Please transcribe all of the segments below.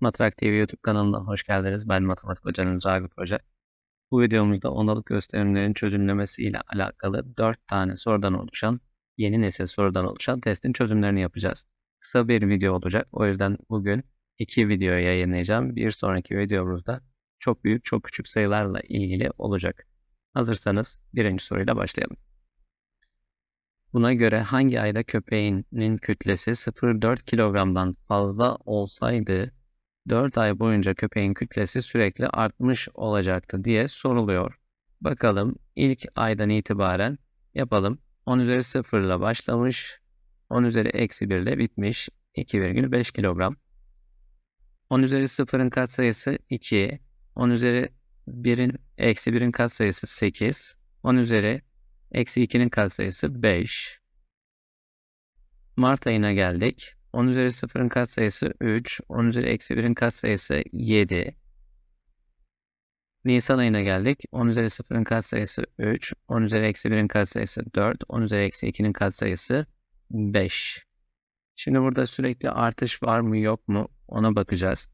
Matrak TV YouTube kanalına hoş geldiniz. Ben matematik hocanız Ragıp Hoca. Bu videomuzda ondalık gösterimlerin çözümlemesi ile alakalı 4 tane sorudan oluşan, yeni nesil sorudan oluşan testin çözümlerini yapacağız. Kısa bir video olacak. O yüzden bugün iki video yayınlayacağım. Bir sonraki videomuzda çok büyük, çok küçük sayılarla ilgili olacak. Hazırsanız birinci soruyla başlayalım. Buna göre hangi ayda köpeğinin kütlesi 0,4 kilogramdan fazla olsaydı 4 ay boyunca köpeğin kütlesi sürekli artmış olacaktı diye soruluyor. Bakalım ilk aydan itibaren yapalım. 10 üzeri 0 ile başlamış. 10 üzeri eksi 1 ile bitmiş. 2,5 kilogram. 10 üzeri 0'ın katsayısı 2. 10 üzeri 1'in eksi 1'in katsayısı 8. 10 üzeri eksi 2'nin katsayısı 5. Mart ayına geldik. 10 üzeri 0'ın katsayısı 3. 10 üzeri eksi 1'in katsayısı 7. Nisan ayına geldik. 10 üzeri 0'ın katsayısı 3. 10 üzeri eksi 1'in katsayısı 4. 10 üzeri eksi 2'nin katsayısı 5. Şimdi burada sürekli artış var mı yok mu ona bakacağız.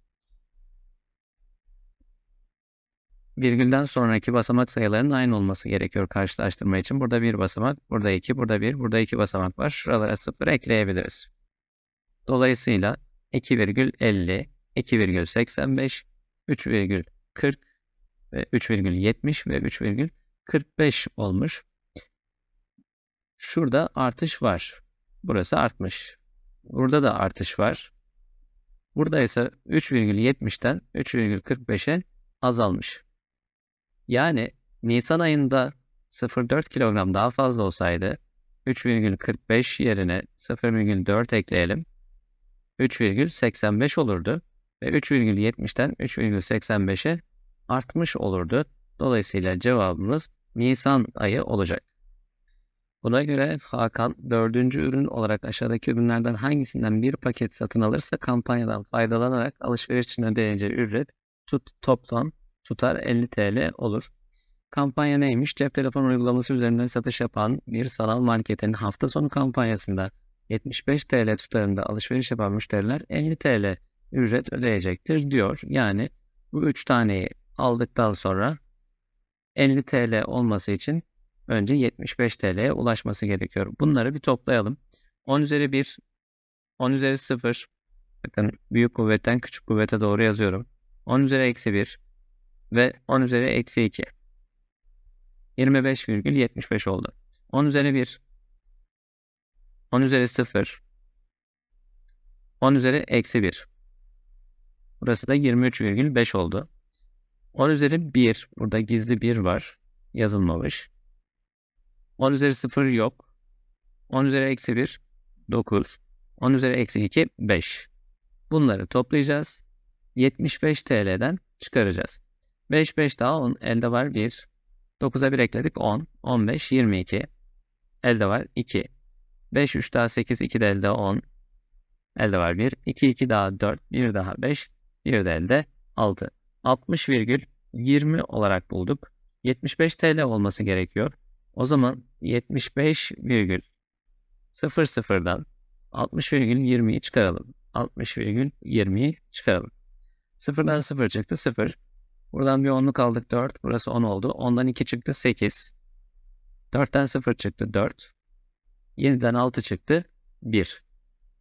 Virgülden sonraki basamak sayılarının aynı olması gerekiyor karşılaştırma için. Burada bir basamak, burada iki, burada bir, burada iki basamak var. Şuralara sıfır ekleyebiliriz. Dolayısıyla 2,50, 2,85, 3,40 ve 3,70 ve 3,45 olmuş. Şurada artış var. Burası artmış. Burada da artış var. Burada ise 3,70'ten 3,45'e azalmış. Yani Nisan ayında 0,4 kilogram daha fazla olsaydı 3,45 yerine 0,4 ekleyelim. 3,85 olurdu ve 3,70'ten 3,85'e artmış olurdu. Dolayısıyla cevabımız Nisan ayı olacak. Buna göre Hakan dördüncü ürün olarak aşağıdaki ürünlerden hangisinden bir paket satın alırsa kampanyadan faydalanarak alışveriş için ödeyeceği ücret tut, toplam tutar 50 TL olur. Kampanya neymiş? Cep telefon uygulaması üzerinden satış yapan bir sanal marketin hafta sonu kampanyasında 75 TL tutarında alışveriş yapan müşteriler 50 TL ücret ödeyecektir diyor. Yani bu 3 taneyi aldıktan sonra 50 TL olması için önce 75 TL'ye ulaşması gerekiyor. Bunları bir toplayalım. 10 üzeri 1, 10 üzeri 0, bakın büyük kuvvetten küçük kuvvete doğru yazıyorum. 10 üzeri eksi 1 ve 10 üzeri eksi 2. 25,75 oldu. 10 üzeri 1, 10 üzeri 0, 10 üzeri eksi 1. Burası da 23,5 oldu. 10 üzeri 1, burada gizli 1 var, yazılmamış. 10 üzeri 0 yok. 10 üzeri eksi 1, 9. 10 üzeri eksi 2, 5. Bunları toplayacağız. 75 TL'den çıkaracağız. 5, 5 daha 10, elde var 1. 9'a 1 ekledik 10, 15, 22. Elde var 2. 5, 3 daha 8, 2 de elde 10. Elde var 1. 2, 2 daha 4, 1 daha 5, 1 de elde 6. 60,20 olarak bulduk. 75 TL olması gerekiyor. O zaman 75,00'dan 60,20'yi çıkaralım. 60,20'yi çıkaralım. 0'dan 0 çıktı 0. Buradan bir 10'luk aldık 4. Burası 10 oldu. 10'dan 2 çıktı 8. 4'ten 0 çıktı 4. 7'den 6 çıktı 1.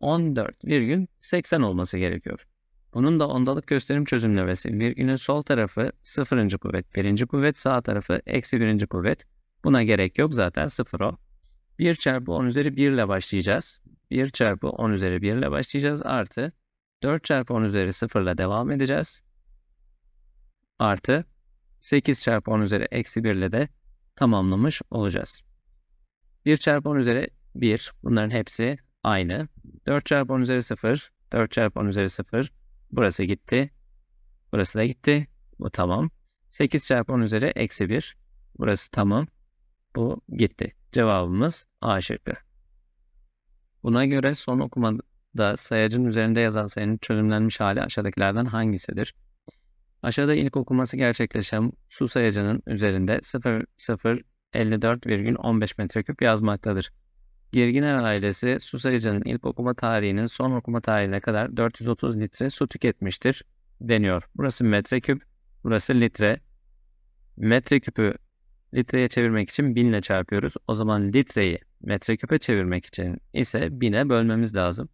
14,80 olması gerekiyor. Bunun da ondalık gösterim çözümlemesi virgülün sol tarafı 0. kuvvet, 1. kuvvet, sağ tarafı eksi 1. kuvvet. Buna gerek yok zaten 0 o. 1 çarpı 10 üzeri 1 ile başlayacağız. 1 çarpı 10 üzeri 1 ile başlayacağız. Artı 4 çarpı 10 üzeri 0 ile devam edeceğiz. Artı 8 çarpı 10 üzeri eksi 1 ile de tamamlamış olacağız. 1 çarpı 10 üzeri 1. Bunların hepsi aynı. 4 çarpı 10 üzeri 0. 4 çarpı 10 üzeri 0. Burası gitti. Burası da gitti. Bu tamam. 8 çarpı 10 üzeri eksi 1. Burası tamam. Bu gitti. Cevabımız A şıkkı. Buna göre son okumada sayacın üzerinde yazan sayının çözümlenmiş hali aşağıdakilerden hangisidir? Aşağıda ilk okuması gerçekleşen su sayacının üzerinde 0,054,15 metreküp yazmaktadır. Girginer ailesi su sayıcının ilk okuma tarihinin son okuma tarihine kadar 430 litre su tüketmiştir deniyor. Burası metreküp, burası litre. Metreküpü litreye çevirmek için 1000 ile çarpıyoruz. O zaman litreyi metreküpe çevirmek için ise 1000'e bölmemiz lazım.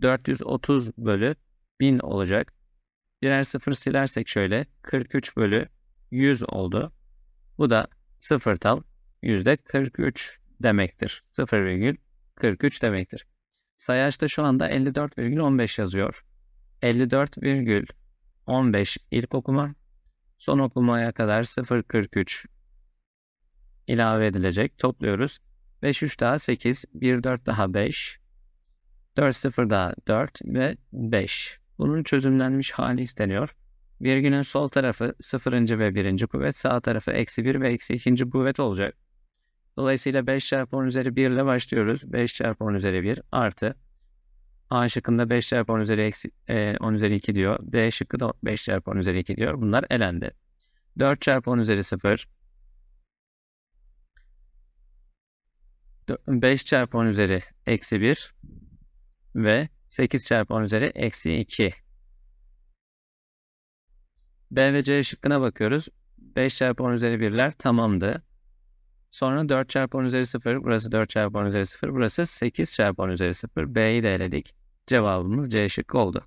430 bölü 1000 olacak. Birer sıfır silersek şöyle 43 bölü 100 oldu. Bu da sıfır tam yüzde 43 demektir. 0,43 demektir. Sayaçta şu anda 54,15 yazıyor. 54,15 ilk okuma. Son okumaya kadar 0,43 ilave edilecek. Topluyoruz. 5 3 daha 8, 1 4 daha 5, 4 0 daha 4 ve 5. Bunun çözümlenmiş hali isteniyor. Virgülün sol tarafı 0. ve 1. kuvvet, sağ tarafı eksi 1 ve eksi 2. kuvvet olacak. Dolayısıyla 5 çarpı 10 üzeri 1 ile başlıyoruz. 5 çarpı 10 üzeri 1 artı A şıkkında 5 çarpı 10 üzeri, eksi, e, 10 üzeri 2 diyor. D şıkkı da 5 çarpı 10 üzeri 2 diyor. Bunlar elendi. 4 çarpı 10 üzeri 0. 5 çarpı 10 üzeri eksi 1 ve 8 çarpı 10 üzeri eksi 2. B ve C şıkkına bakıyoruz. 5 çarpı 10 üzeri 1'ler tamamdı. Sonra 4 çarpı 10 üzeri 0. Burası 4 çarpı 10 üzeri 0. Burası 8 çarpı 10 üzeri 0. B'yi de eledik. Cevabımız C şıkkı oldu.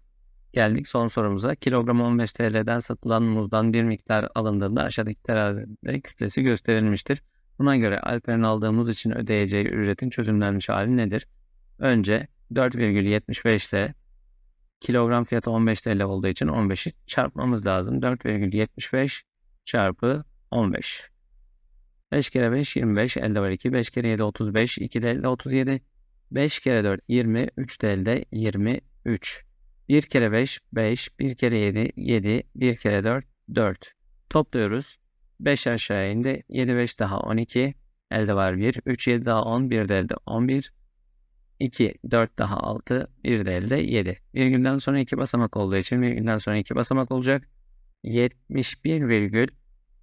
Geldik son sorumuza. Kilogram 15 TL'den satılan muzdan bir miktar alındığında aşağıdaki terazide kütlesi gösterilmiştir. Buna göre Alper'in aldığı muz için ödeyeceği ücretin çözümlenmiş hali nedir? Önce 4,75 ile kilogram fiyatı 15 TL olduğu için 15'i çarpmamız lazım. 4,75 çarpı 15. 5 kere 5 25 elde var 2. 5 kere 7 35. 2 de elde 37. 5 kere 4 20. 3 de elde 23. 1 kere 5 5. 1 kere 7 7. 1 kere 4 4. Topluyoruz. 5 aşağı indi. 7 5 daha 12. Elde var 1. 3 7 daha 10. 1 de elde 11. 2, 4 daha 6, 1 de elde 7. Virgülden sonra 2 basamak olduğu için virgülden sonra 2 basamak olacak. 71 virgül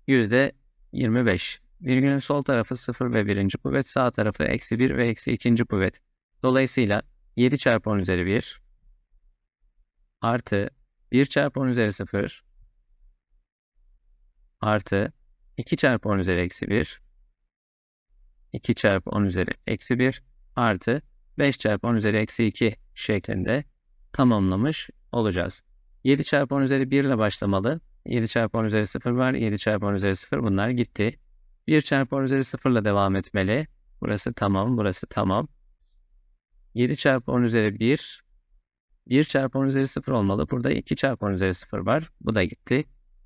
yüzde 25. Virgülün sol tarafı 0 ve 1. kuvvet, sağ tarafı eksi 1 ve eksi 2. kuvvet. Dolayısıyla 7 çarpı 10 üzeri 1 artı 1 çarpı 10 üzeri 0 artı 2 çarpı 10 üzeri eksi 1 2 çarpı 10 üzeri eksi 1 artı 5 çarpı 10 üzeri eksi 2 şeklinde tamamlamış olacağız. 7 çarpı 10 üzeri 1 ile başlamalı. 7 çarpı 10 üzeri 0 var. 7 çarpı 10 üzeri 0 bunlar gitti. 1 çarpı 10 üzeri 0 ile devam etmeli. Burası tamam. Burası tamam. 7 çarpı 10 üzeri 1. 1 çarpı 10 üzeri 0 olmalı. Burada 2 çarpı 10 üzeri 0 var. Bu da gitti.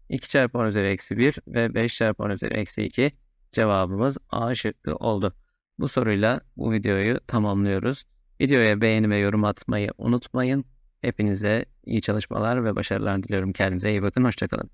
2 çarpı 10 üzeri eksi 1 ve 5 çarpı 10 üzeri eksi 2 cevabımız A şıkkı oldu. Bu soruyla bu videoyu tamamlıyoruz. Videoya beğeni ve yorum atmayı unutmayın. Hepinize iyi çalışmalar ve başarılar diliyorum. Kendinize iyi bakın. Hoşçakalın.